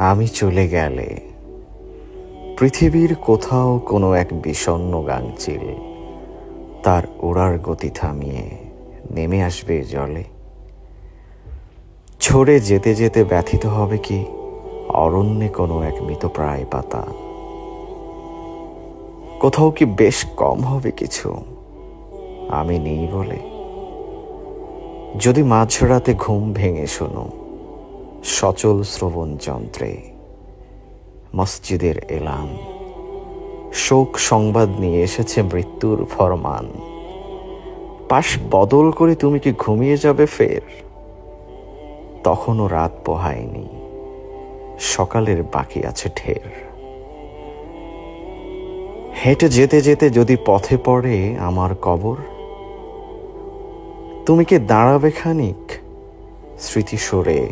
আমি চলে গেলে। পৃথিবীর কোথাও কোনো এক বিষণ্ণ গাংচিল তার ওড়ার গতি থামিয়ে নেমে আসবে জলে। ছড়ে যেতে যেতে ব্যথিত হবে কি অরণ্যে কোনো এক মৃতপ্রায় পাতা। কোথাও কি বেশ কম হবে কিছু? আমি নেই বলে। যদি মাঝরাতে ঘুম ভেঙে শোনো সচল শ্রবণ যন্ত্রে। মসজিদের এলান। শোক সংবাদ নিয়ে এসেছে মৃত্যুর ফরমান। পাশ বদল করে তুমি কি ঘুমিয়ে যাবে ফের? তখনও রাত পোহায়নি। সকালের বাকি আছে ঢের। হেঁটে যেতে যেতে যদি পথে পড়ে আমার কবর, তুমি কি দাঁড়াবে খানিক? স্মৃতি সরে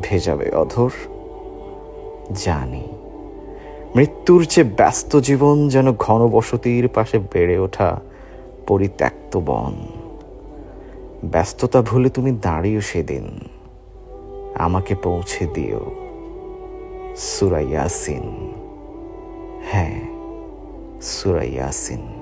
ভেজাবে অধর। জানি, মৃত্যুর চেয়ে ব্যস্ত জীবন যেন ঘনবসতির পাশে বেড়ে ওঠা পরিত্যক্ত বন। ব্যস্ততা ভুলে তুমি দাঁড়িও সেদিন। আমাকে পৌঁছে দিও, সুরাইয়াসিন। হ্যাঁ সুরাইয়াসিন।